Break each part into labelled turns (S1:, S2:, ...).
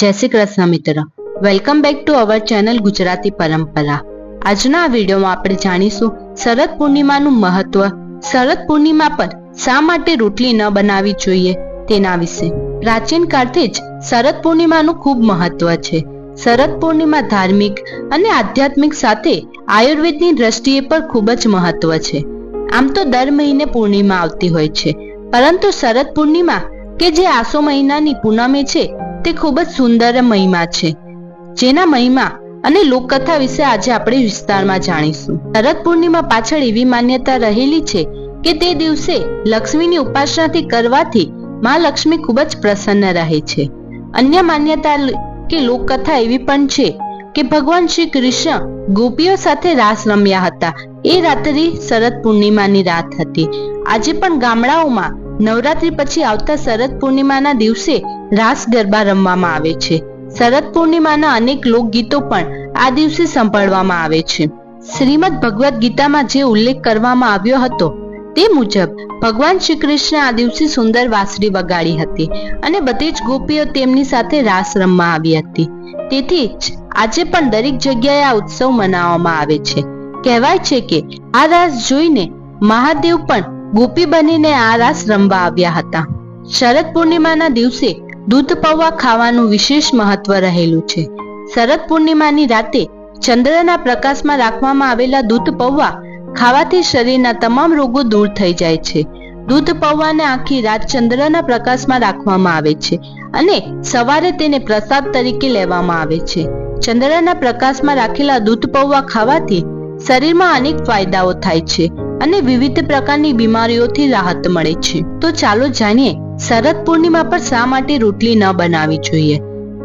S1: જય શ્રી કૃષ્ણ મિત્ર. Welcome back to our channel Gujarati Parampara. આજના આ વિડીયોમાં આપણે જાણીશું શરદ પૂર્ણિમાનું મહત્વ. શરદ પૂર્ણિમા પર શા માટે રોટલી ન બનાવવી જોઈએ તેના વિશે. પ્રાચીન કાળથી જ શરદ પૂર્ણિમાનું ખૂબ મહત્વ છે. શરદ પૂર્ણિમા ધાર્મિક અને આધ્યાત્મિક સાથે આયુર્વેદની દ્રષ્ટિએ પણ ખૂબ જ મહત્વ છે. આમ તો દર મહિને પૂર્ણિમા આવતી હોય છે. પરંતુ શરદ પૂર્ણિમા, કે જે આસો મહિનાની પૂનમે છે તે ખૂબ જ સુંદર મહિમા છે. જેના મહિમા અને લોકકથા વિશે આજે આપણે વિસ્તારમાં જાણીશું. શરદ પૂર્ણિમા પાછળ એવી માન્યતા રહેલી છે કે તે દિવસે લક્ષ્મીની ઉપાસનાથી કરવાથી માં લક્ષ્મી ખૂબ જ પ્રસન્ન રહે છે. અન્ય માન્યતા કે લોકકથા એવી પણ છે કે ભગવાન શ્રી કૃષ્ણ ગોપીઓ સાથે રાસ રમ્યા હતા. એ રાત્રિ શરદ પૂર્ણિમાની રાત હતી. આજે પણ ગામડાઓમાં નવરાત્રી પછી આવતા શરદ પૂર્ણિમાના દિવસે રાસ ગરબા રમવામાં આવે છે. શરદ પૂર્ણિમાના અનેક લોકગીતો પણ આ દિવસે સાંભળવામાં આવે છે. શ્રીમદ ભગવદ્ ગીતામાં જે ઉલ્લેખ કરવામાં આવ્યો હતો તે મુજબ, ભગવાન શ્રી કૃષ્ણ આ દિવસે સુંદર વાંસળી વગાડી હતી અને બધી જ ગોપીઓ તેમની સાથે રાસ રમવા આવી હતી. તેથી જ આજે પણ દરેક જગ્યાએ આ ઉત્સવ મનાવવામાં આવે છે. કહેવાય છે કે આ રાસ જોઈને મહાદેવ પણ ગોપી બનીને આ રાસ રમવા આવ્યા હતા. શરદ પૂર્ણિમાના દિવસે દૂધ પૌવા ખાવાનું વિશેષ મહત્વ રહેલું છે. શરદ પૂર્ણિમાની રાતે ચંદ્રના પ્રકાશમાં રાખવામાં આવેલા દૂધ પૌવા ખાવાથી શરીરના તમામ રોગો દૂર થઈ જાય છે. દૂધ પૌવાને આખી રાત ચંદ્રના પ્રકાશમાં રાખવામાં આવે છે અને સવારે તેને પ્રસાદ તરીકે લેવામાં આવે છે. ચંદ્રના પ્રકાશમાં રાખેલા દૂધ પૌવા ખાવાથી શરીરમાં અનેક ફાયદાઓ થાય છે અને વિવિધ પ્રકારની બીમારીઓથી રાહત મળે છે. તો ચાલો જાણીએ શરદ પૂર્ણિમા પર શા માટે રોટલી ન બનાવવી જોઈએ?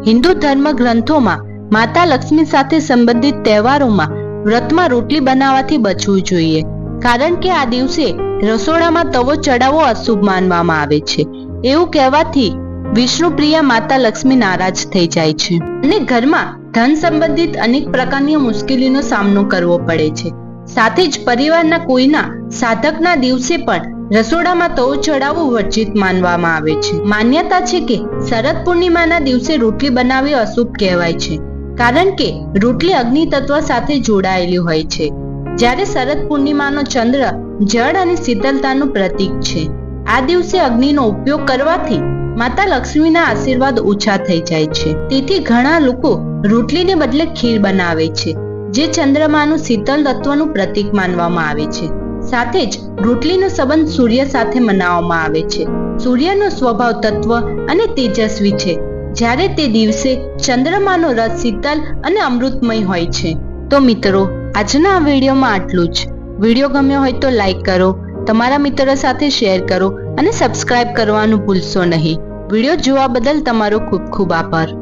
S1: હિન્દુ ધર્મ ગ્રંથોમાં માતા લક્ષ્મી સાથે સંબંધિત તહેવારોમાં વ્રતમાં રોટલી બનાવવાથી બચવું જોઈએ. કારણ કે આ દિવસે રસોડામાં તવો ચડાવવો અશુભ માનવામાં આવે છે. એવું કહેવાથી વિષ્ણુ પ્રિયા માતા લક્ષ્મી નારાજ થઈ જાય છે. અને ઘરમાં ધન સંબંધિત અનેક પ્રકારની મુશ્કેલીનો સામનો કરવો પડે છે. સાથે જ પરિવારના કોઈના સાધકના દિવસે પણ રસોડામાં તવ ચડાવવું વર્જિત માનવામાં આવે છે. માન્યતા છે કે શરદ પૂર્ણિમાના દિવસે રોટલી બનાવવી અશુભ કહેવાય છે, કારણ કે રોટલી અગ્નિ તત્વ સાથે જોડાયેલી હોય છે. જ્યારે શરદ પૂર્ણિમાનો ચંદ્ર જળ અને શીતળતાનું પ્રતીક છે. આ દિવસે અગ્નિનો ઉપયોગ કરવાથી માતા લક્ષ્મીના આશીર્વાદ ઓછા થઈ જાય છે. તેથી ઘણા લોકો રોટલીને બદલે ખીર બનાવે છે. જે ચંદ્રમાનું શીતલ તત્વનું પ્રતીક માનવામાં આવે છે. સાથે જ રોટલીનો સંબંધ સૂર્ય સાથે મનાવવામાં આવે છે. સૂર્યનો સ્વભાવ તત્વ અને તેજસ્વી છે. જ્યારે તે દિવસે ચંદ્રમાનો રસ શીતલ અને અમૃતમય હોય છે. તો મિત્રો, આજના આ વિડીયોમાં આટલું જ. વીડિયો ગમ્યો હોય તો લાઈક કરો, તમારા મિત્રો સાથે શેર કરો અને સબસ્ક્રાઇબ કરવાનું ભૂલશો નહીં. વીડિયો જોવા બદલ તમારો ખૂબ ખૂબ આભાર.